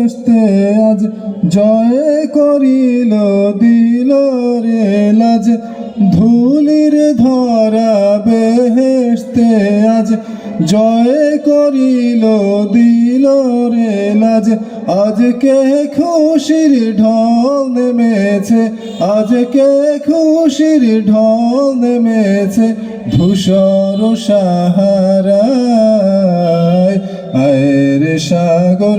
বেহেস্তে আজ জয় করিল, দিল রে লাজ। ধুলির ধরা বেহেস্তে আজ জয় করিল, দিল রে লাজ। আজকে খুশির ঢল নেমেছে, আজকে খুশির ঢল নেমেছে ধূসর সাহারায়। আয়ের সাগর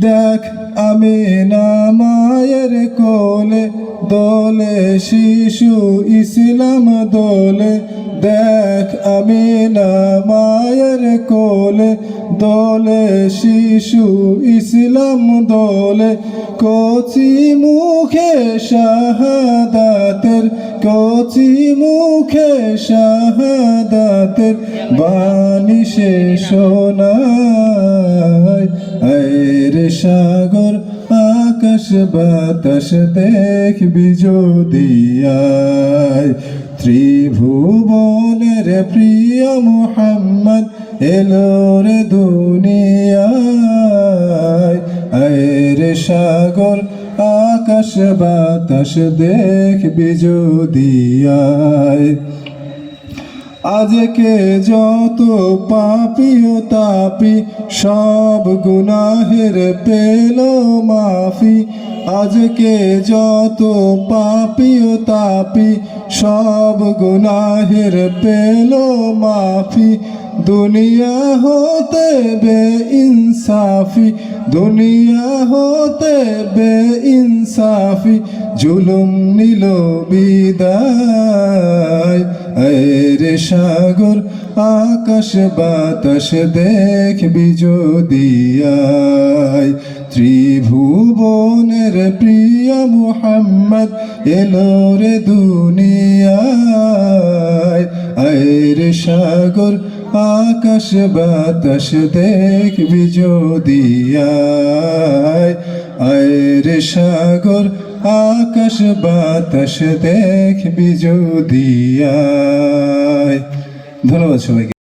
দেখ আমি না মায়ের কোলে, দোলে শিশু ইসলাম দোলে। দেখ আমি না মায়ের কোলে, দোলে শিশু ইসলাম দোলে। কচি মুখে শাহাদাতের, কচি মুখে শাহাদাতের বাণী শোনায় আয়ের সাগর, আকাশ, বাতাস দেখবি যদিয়ায় ত্রিভুবনের প্রিয় মুহাম্মদ এলোর দুনিয়ায়। আয়ের সাগর, আকাশ, বাতাস দেখবি যদিয়ায় আজকে যত পাপি ও তাপি, সব গুনাহের পেল মাফি। আজকে যত পাপি ও তাপি, সব গুনাহের পেল মাফি। দুনিয়া হতে বে ইনসাফি দুনিয়া হতে বে ইনসাফি জুলুম নিল বিদায়। সাগর, আকাশ বাতাস দেখবি যদিয়ায়। ত্রিভুবনের প্রিয় মুহাম্মদ এলো রে দুনিয়ায়। আয়ের সাগর আকাশ বাতাস দেখবি বিজোদিয়ায়। আয়ের সাগর আকাশ বাতাস দেখবি বিজোদিয়ায়। ধন্যবাদ সবাইকে।